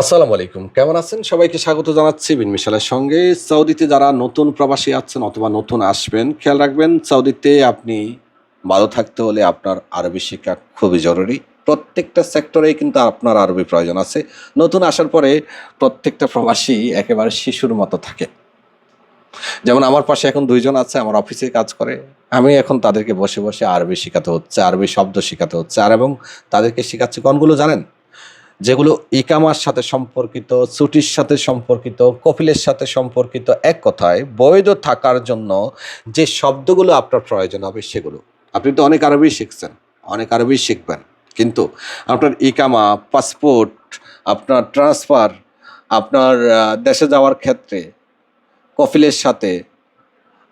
আসসালামু আলাইকুম। কেমন আছেন? সবাইকে স্বাগত জানাচ্ছি বিন মিশালের সঙ্গে। সৌদিতে যারা নতুন প্রবাসী আছেন অথবা নতুন আসবেন, খেয়াল রাখবেন, সৌদিতে আপনি ভালো থাকতে হলে আপনার আরবি শেখা খুবই জরুরি। প্রত্যেকটা সেক্টরেই কিন্তু আপনার আরবি প্রয়োজন আছে। নতুন আসার পরে প্রত্যেকটা প্রবাসী একেবারে শিশুর মতো থাকে। যেমন আমার পাশে এখন দুইজন আছে, আমার অফিসে কাজ করে। আমি এখন তাদেরকে বসে বসে আরবি শেখাতে হচ্ছে, আরবি শব্দ শেখাতে হচ্ছে। আর এবং তাদেরকে শেখাচ্ছি, কোনগুলো জানেন? যেগুলো ইকামার সাথে সম্পর্কিত ছুটির সাথে সম্পর্কিত, কপিলের সাথে সম্পর্কিত এক কথায় বৈধ থাকার জন্য যে শব্দগুলো আপনার প্রয়োজন হবে সেগুলো। আপনি তো অনেক আরবি শিখছেন, অনেক আরবি শিখবেন, কিন্তু আপনার ইকামা, পাসপোর্ট, আপনার ট্রান্সফার, আপনার দেশে যাওয়ার ক্ষেত্রে কফিলের সাথে,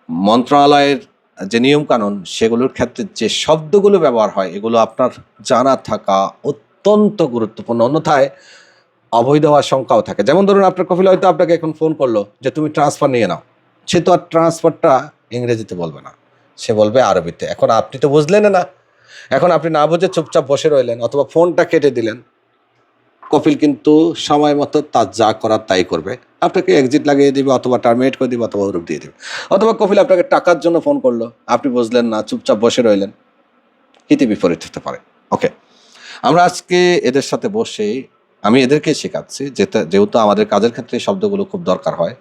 মন্ত্রণালয়ের যে নিয়মকানুন, সেগুলোর ক্ষেত্রে যে শব্দগুলো ব্যবহার হয়, এগুলো আপনার জানা থাকা অত্যন্ত গুরুত্বপূর্ণ। অন্যথায় অবৈধ হওয়ার শঙ্কাও থাকে। যেমন ধরুন, আপনার কফিল হয়তো আপনাকে এখন ফোন করল যে, তুমি ট্রান্সফার নিয়ে নাও। সে তো আর ট্রান্সফারটা ইংরেজিতে বলবে না। সে বলবে আরবিতে। এখন আপনি তো বুঝলেন না। এখন আপনি না বুঝে চুপচাপ বসে রইলেন অথবা ফোনটা কেটে দিলেন। কপিল কিন্তু সময় মতো তার যা করার তাই করবে। আপনাকে এক্সিট লাগিয়ে দিবে অথবা টার্মিনেট করে দিবে অথবা ওরূপ দিয়ে দিবে। অথবা কপিল আপনাকে টাকার জন্য ফোন করল। আপনি বুঝলেন না, চুপচাপ বসে রইলেন। হিতে বিপরীত হতে পারে। ওকে আমরা আজকে এদের সাথে বসে আমি এদেরকে শেখাচ্ছি যেটা যেহেতু আমাদের কাজের ক্ষেত্রে শব্দগুলো খুব দরকার হয়।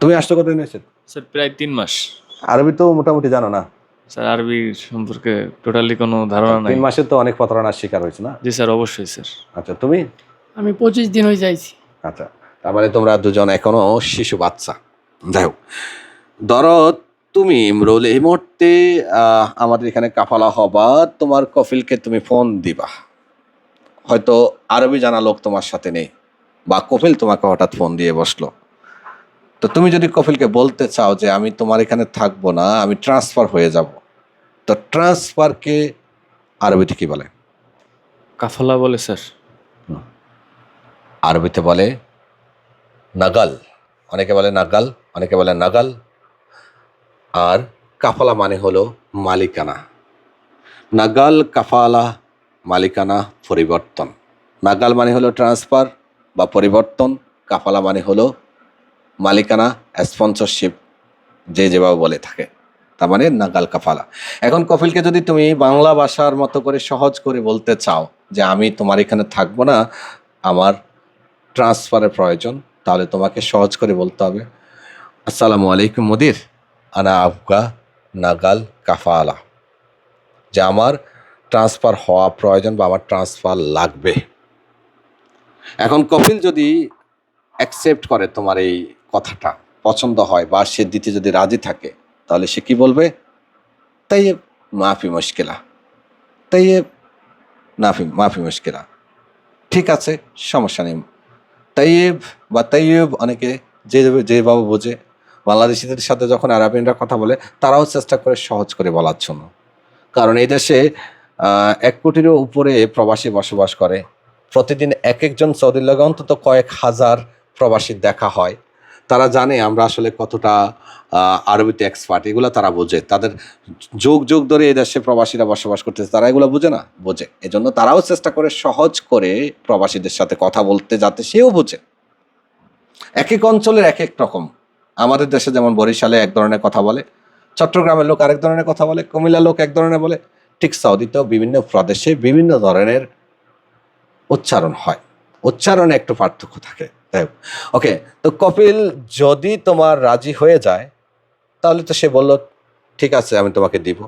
তুমি আসতে কত নিয়েছে স্যার প্রায় তিন মাস। আরবি তো মোটামুটি জানো না। স্যার আরবি সম্পর্কে টোটালি কোনো ধারণা নাই। তিন মাসে তো অনেক প্রতারণার শিকার হয়েছে না? জি স্যার অবশ্যই স্যার। আচ্ছা তুমি? আমি পঁচিশ দিন হয়ে যাইছি। আচ্ছা তার মানে তোমরা দুজন এখনও শিশু বাচ্চা। যাই হোক ধরো তুমি ইমরুল এই মুহূর্তে আমাদের এখানে কাফালা হবা তোমার কফিলকে তুমি ফোন দিবা। হয়তো আরবি জানা লোক তোমার সাথে নেই বা কফিল তোমাকে হঠাৎ ফোন দিয়ে বসল। তো তুমি যদি কফিলকে বলতে চাও যে আমি তোমার এখানে থাকব না আমি ট্রান্সফার হয়ে যাব তো ট্রান্সফারকে আরবিতে কি বলে? কাফালা বলে স্যার। আরবিতে বলে নাগাল অনেকে বলে নাগাল অনেকে বলে নাগাল আর কাফালা মানে হলো মালিকানা। নাগাল, কাফালা, মালিকানা, পরিবর্তন। নাগাল মানে হলো ট্রান্সফার বা পরিবর্তন। কাফালা মানে হলো মালিকানা, স্পন্সরশিপ, যে যেভাবে বলে থাকে। তার মানে নাগাল, কাফালা। এখন কপিলকে যদি তুমি বাংলা ভাষার মতো করে সহজ করে বলতে চাও যে আমি তোমার এখানে থাকব না, আমার ট্রান্সফারের প্রয়োজন, তাহলে তোমাকে সহজ করে বলতে হবে। আসসালামু আলাইকুম মুদির। আনা আফগা, নাগাল, কাফালা। যে আমার ট্রান্সফার হওয়া প্রয়োজন বা আমার ট্রান্সফার লাগবে। এখন কপিল যদি অ্যাকসেপ্ট করে তোমার এই কথাটা, পছন্দ হয় বা সে দিতে যদি রাজি থাকে, তাহলে সে কি বলবে? তাই মাফি মুশকিলা। তাই নাফি মাফি মুশকিলা। ঠিক আছে, সমস্যা নেই। তাইয়েব বা তাইয়েব অনেকে যে যেভাবে বোঝে বাংলাদেশিদের সাথে যখন আরবিনরা কথা বলে, তারাও চেষ্টা করে সহজ করে বলার জন্য। কারণ এই দেশে এক কোটিরও উপরে প্রবাসী বসবাস করে। প্রতিদিন এক একজন সৌদির লগে অন্তত কয়েক হাজার প্রবাসীর দেখা হয়। তারা জানে আমরা আসলে কতটা আরবিতে এক্সপার্ট এগুলো তারা বোঝে। তাদের যুগ যুগ ধরে এই দেশে প্রবাসীরা বসবাস করতেছে। তারা এগুলো বোঝে না? বোঝে। এজন্য তারাও চেষ্টা করে সহজ করে প্রবাসীদের সাথে কথা বলতে যাতে সেও বোঝে। এক এক অঞ্চলের এক এক রকম। আমাদের দেশে যেমন বরিশালে এক ধরনের কথা বলে চট্টগ্রামের লোক আরেক ধরনের কথা বলে কুমিল্লা লোক এক ধরনের বলে ঠিক সৌদিতেও বিভিন্ন প্রদেশে বিভিন্ন ধরনের উচ্চারণ হয়। উচ্চারণে একটু পার্থক্য থাকে। ওকে তো কপিল যদি তোমার রাজি হয়ে যায় তাহলে তো সে বলল ঠিক আছে আমি তোমাকে দিব।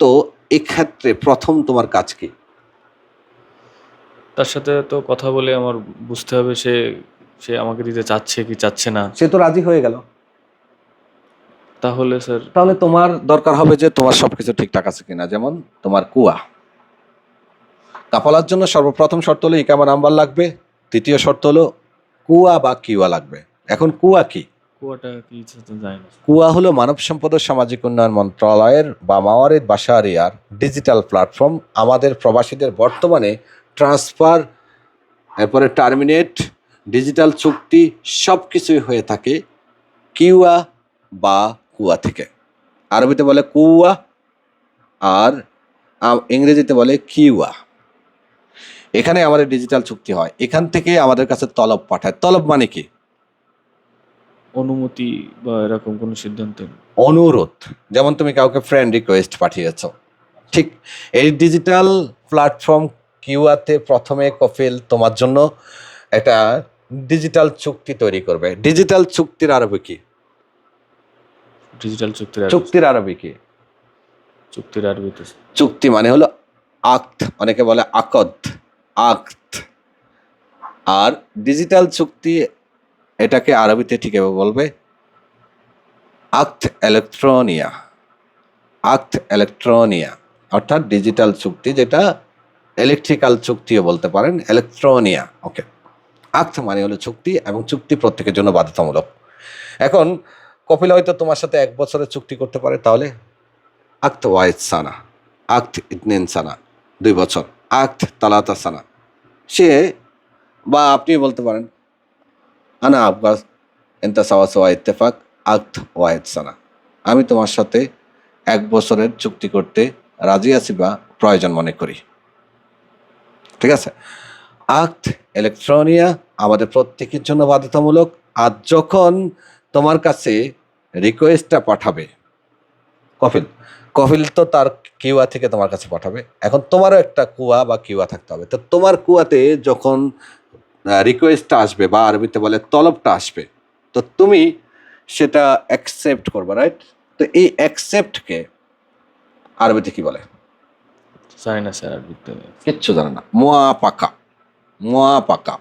তো এক্ষেত্রে প্রথম তোমার কাজ কি? তার সাথে তো কথা বলে আমার বুঝতে হবে সে সে আমাকে দিতে চাচ্ছে কি চাচ্ছে না। সে তো রাজি হয়ে গেল। তাহলে স্যার তাহলে তোমার দরকার হবে যে তোমার সবকিছু ঠিকঠাক আছে কিনা যেমন তোমার কুয়া। কাফালার জন্য সর্বপ্রথম শর্ত হলো ইকামা নাম্বার লাগবে দ্বিতীয় শর্ত হলো কুয়া বা কিওয়া লাগবে। এখন কুয়া কি? কুয়াটা কুয়া হলো মানব সম্পদ ও সামাজিক উন্নয়ন মন্ত্রণালয়ের বা মাওয়ারিদ বাসারিয়ার ডিজিটাল প্ল্যাটফর্ম আমাদের প্রবাসীদের বর্তমানে ট্রান্সফার এরপরে টার্মিনেট ডিজিটাল চুক্তি সব কিছুই হয়ে থাকে কিউয়া বা কুয়া থেকে। আরবিতে বলে কুয়া আর ইংরেজিতে বলে কিউয়া। এখানে আমাদের ডিজিটাল চুক্তি হয়। এখান থেকে আমাদের কাছে তলব পাঠায়। তলব মানে কি? অনুমতি বা এরকম কোনো সিদ্ধান্ত। অনুরোধ। যেমন তুমি কাউকে ফ্রেন্ড রিকোয়েস্ট পাঠিয়েছ। ঠিক এই ডিজিটাল প্ল্যাটফর্ম কিউআতে প্রথমে কফিল তোমার জন্য একটা ডিজিটাল চুক্তি তৈরি করবে। ডিজিটাল চুক্তির আরবি কি? ডিজিটাল চুক্তির চুক্তির আরবি কি? চুক্তির আরবিতে চুক্তি মানে হলো আক্ত অনেকে বলে আকদ আক্ত। আর ডিজিটাল চুক্তি এটাকে আরবিতে ঠিক বলবে আক্ত ইলেকট্রনিয়া আক্ত ইলেকট্রনিয়া অর্থাৎ ডিজিটাল চুক্তি যেটা ইলেকট্রিক্যাল চুক্তিও বলতে পারেন ইলেকট্রনিয়া ওকে আক্ত মানে হলো চুক্তি এবং চুক্তি প্রত্যেকের জন্য বাধ্যতামূলক। এখন কপিল হয়তো তোমার সাথে এক বছরের চুক্তি করতে পারে, তাহলে? আক্ত ওয়াইদ সানা, আক্ত ইতনেন সানা, দুই বছর, আক্ত তালাতা সানা। সে, বা আপনি বলতে পারেন। আনা আফগাস, এন্তা সাওয়া সোয়া ইত্তেফাক, আক্ত ওয়াহেদ সানা। আমি তোমার সাথে এক বছরের চুক্তি করতে রাজি আছি বা প্রয়োজন মনে করি। ঠিক আছে? আক্ত ইলেকট্রনিয়া আমাদের প্রত্যেকের জন্য বাধ্যতামূলক। আর যখন তোমার কাছে রিকোয়েস্টটা পাঠাবে। কফিল কফিল তো তার কিউয়া থেকে তোমার কাছে পাঠাবে। এখন তোমারও একটা কুয়া বা কিউয়া থাকতে হবে। তো তোমার কুয়াতে যখন রিকোয়েস্টটা আসবে বা আরবিতে বলে তলবটা আসবে তো তুমি সেটা অ্যাকসেপ্ট করবে রাইট তো এই অ্যাকসেপ্টকে আরবিতে কি বলে? জানি না স্যার আরবিতে। কিচ্ছু জানে না। মোয়া পাকা মোয়া পাকা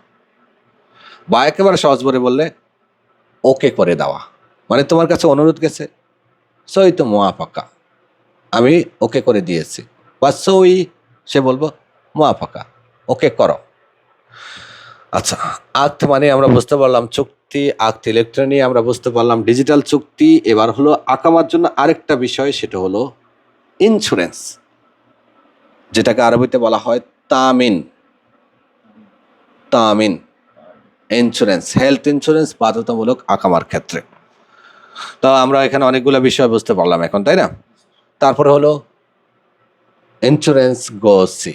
বা একেবারে সহজ করে বললে ওকে করে দেওয়া। মানে তোমার কাছে অনুরোধ গেছে? সই তো মোয়া পাকা আমি ওকে করে দিয়েছি। বা সই, সে বলব মোয়া পাকা ওকে করো। আচ্ছা আক্ত মানে আমরা বুঝতে পারলাম চুক্তি আক্ত ইলেকট্রনিক আমরা বুঝতে পারলাম ডিজিটাল চুক্তি। এবার হলো আকামার জন্য আরেকটা বিষয়, সেটা হলো ইন্স্যুরেন্স যেটাকে আরবিতে বলা হয় তামিন। তামিন ইন্স্যুরেন্স হেলথ ইন্স্যুরেন্স বাধ্যতামূলক আকামার ক্ষেত্রে। তো আমরা এখানে অনেকগুলো বিষয় বুঝতে পারলাম এখন, তাই না? তারপরে হলো ইন্স্যুরেন্স গোসি।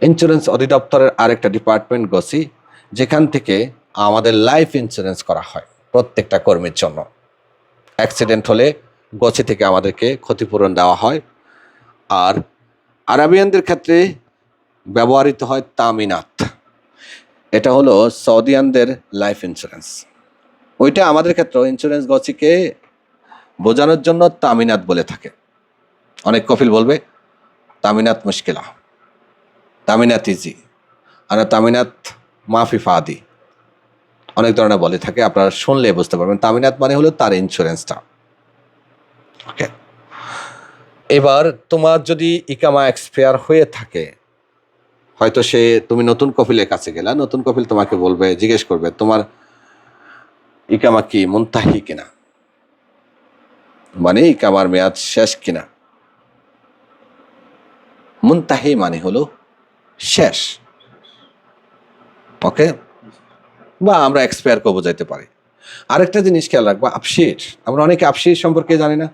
ইন্স্যুরেন্স অধিদপ্তরের আরেকটা ডিপার্টমেন্ট গোসি, যেখান থেকে আমাদের লাইফ ইন্স্যুরেন্স করা হয় প্রত্যেকটা কর্মীর জন্য। অ্যাক্সিডেন্ট হলে গোসি থেকে আমাদেরকে ক্ষতিপূরণ দেওয়া হয়। আর আরাবিয়ানদের ক্ষেত্রে ব্যবহৃত হয় তামিনাত। এটা হলো সৌদিয়ানদের লাইফ ইন্স্যুরেন্স ওইটা আমাদের ক্ষেত্রে ইন্স্যুরেন্স গছিকে বোঝানোর জন্য তামিনাত বলে থাকে। অনেক কফিল বলবে, তামিনাত মুশকিলা, তামিনাত ইজি আর তামিনাত মাফি ফাদি। অনেক ধরনের বলে থাকে, আপনারা শুনলে বুঝতে পারবেন। তামিনাত মানে হলো তার ইন্স্যুরেন্সটা ওকে। এবার তোমার যদি ইকামা এক্সপায়ার হয়ে থাকে, হয়তো সে, তুমি নতুন কপিলের কাছে গেলা, নতুন কপিল তোমাকে বলবে, জিজ্ঞেস করবে, তোমার ইকামা কি মুনতাহি কিনা? মানে ইকামার মেয়াদ শেষ কিনা? মুনতাহি মানে হলো শেষ। ওকে? বা আমরা এক্সপায়ার করব যাইতে পারি। আরেকটা জিনিস খেয়াল রাখবা আপসির আমরা অনেকে আপসির সম্পর্কে জানি না।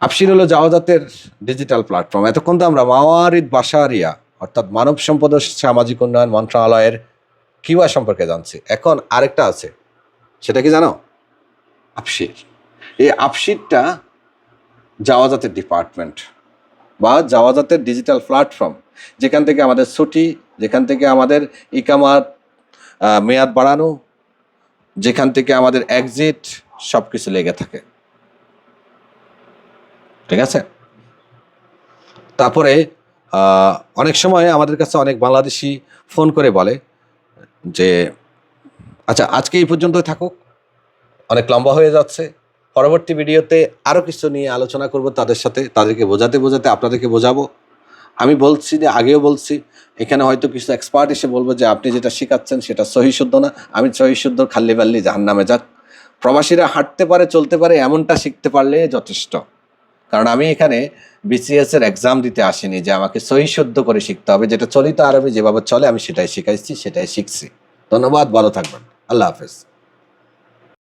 আপসির হলো জাওয়াজাতের ডিজিটাল প্ল্যাটফর্ম এতক্ষণ তো আমরা মাওয়ারিদ বাসারিয়া অর্থাৎ মানব সম্পদ সামাজিক উন্নয়ন মন্ত্রণালয়ের কিওয়া সম্পর্কে জানছি। এখন আরেকটা আছে। সেটা কি জানো? আপসির। এই আপসিরটা জাওয়াজাতের ডিপার্টমেন্ট বা জাওয়াজাতের ডিজিটাল প্ল্যাটফর্ম যেখান থেকে আমাদের ছুটি, যেখান থেকে আমাদের ইকামার মেয়াদ বাড়ানো, যেখান থেকে আমাদের এক্সিট সব কিছু লেগে থাকে। ঠিক আছে? তারপরে অনেক সময় আমাদের কাছে অনেক বাংলাদেশি ফোন করে বলে যে আচ্ছা আজকে এই পর্যন্তই থাকুক। অনেক লম্বা হয়ে যাচ্ছে। পরবর্তী ভিডিওতে আরও কিছু নিয়ে আলোচনা করব তাদের সাথে। তাদেরকে বোঝাতে বোঝাতে আপনাদেরকে বোঝাবো। আমি বলছি যে, আগেও বলছি, এখানে হয়তো কিছু এক্সপার্ট এসে বলব যে, আপনি যেটা শেখাচ্ছেন সেটা সহি শুদ্ধ না। আমি সহি শুদ্ধ খাল্লি বাল্লি জাহান নামে যাক। প্রবাসীরা হাঁটতে পারে, চলতে পারে, এমনটা শিখতে পারলে যথেষ্ট। কারণ আমি এখানে বিসিএস এর এক্সাম দিতে আসিনি যে, আমাকে সহি শুদ্ধ করে শিখতে হবে। যেটা চলিত আরবি যেভাবে চলে, আমি সেটাই শিখাইছি, সেটাই শিখছি। ধন্যবাদ, ভালো থাকবেন। আল্লাহ হাফেজ।